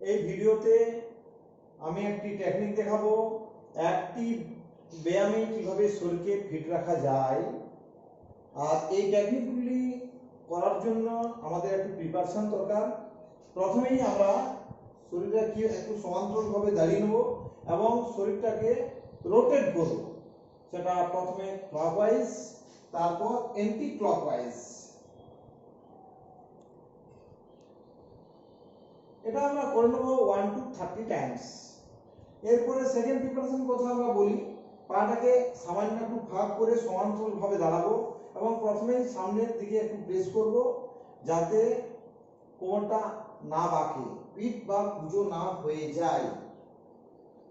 এই ভিডিওতে আমি একটি টেকনিক দেখাবো। একটি ব্যায়ামে কীভাবে শরীরকে ফিট রাখা যায়। আর এই টেকনিকগুলি করার জন্য আমাদের একটু প্রিপারেশন দরকার। প্রথমেই আমরা শরীরটা শরীরটাকে একটু সমান্তরালভাবে দাঁড়িয়ে নেব এবং শরীরটাকে রোটেট করব। সেটা প্রথমে ক্লকওয়াইজ তারপর এন্টি ক্লকওয়াইজ এটা আমরা করে নেব ওয়ান টু থার্টি টাইমস এরপরে সেকেন্ড প্রিপারেশন কথা আমরা বলি, পাটাকে সামান্য একটু ভাগ করে সমান্তরালভাবে দাঁড়াবো এবং প্রথমে সামনের দিকে একটু প্রেস করব যাতে কোমরটা না বাঁকে, পিঠ বা পুজো না হয়ে যায়।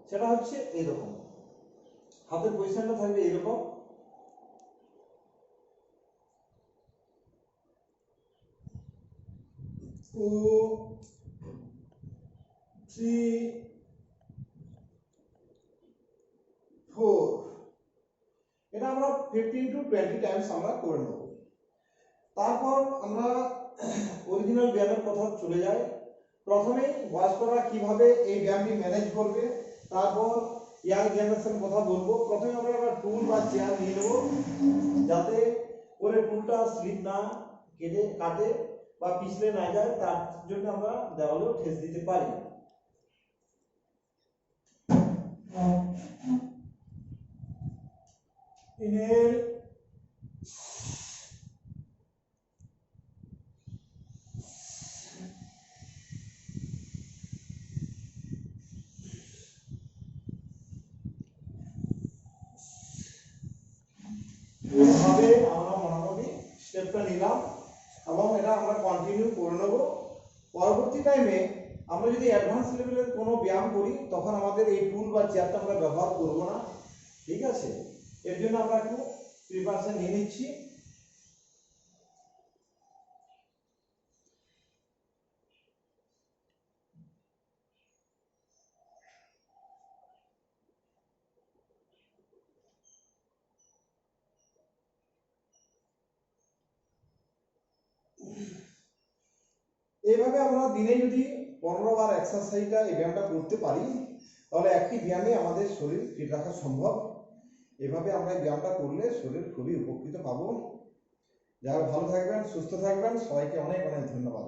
সেটা হচ্ছে এরকম। হাতের পজিশনটা থাকবে এরকম। টু থ্রি ফোর এটা আমরা ফিফটিন টু টোয়েন্টি টাইমস আমরা করে নেব। তারপর আমরা অরিজিনাল ব্যায়ামের কথা চলে যাই। প্রথমে বয়স্করা কীভাবে এই ব্যায়ামটি ম্যানেজ করবে, তারপর ইয়াং জেনারেশন কথা বলব। প্রথমে আমরা একটা টুল বা চেয়ার নিয়ে নেব, যাতে করে টুলটা স্লিপ না কেটে, কাটে বা পিছলে না যায়, তার জন্য আমরা দেওয়ালেও ঠেস দিতে পারি। ইনহেল এভাবে আমরা মোটামুটি স্টেপটা নিলাম এবং এটা আমরা কন্টিনিউ করে নেব। পরবর্তী টাইমে আমরা যদি অ্যাডভান্স লেভেলের কোনো ব্যায়াম করি, তখন আমাদের এই টুল বা চেয়ারটা আমরা ব্যবহার করব না। ঠিক আছে? এর জন্য আমরা একটু প্রিপারেশন নিয়ে নিচ্ছি। এইভাবে আমরা দিনে যদি পনেরো বার এক্সারসাইজটা এই ব্যায়ামটা করতে পারি, তাহলে একটি ব্যায়ামে আমাদের শরীর ফিট রাখা সম্ভব। এভাবে আমরা এই ব্যায়ামটা করলে শরীর খুবই উপকৃত পাবো। যারা ভালো থাকবেন, সুস্থ থাকবেন, সবাইকে অনেক অনেক ধন্যবাদ।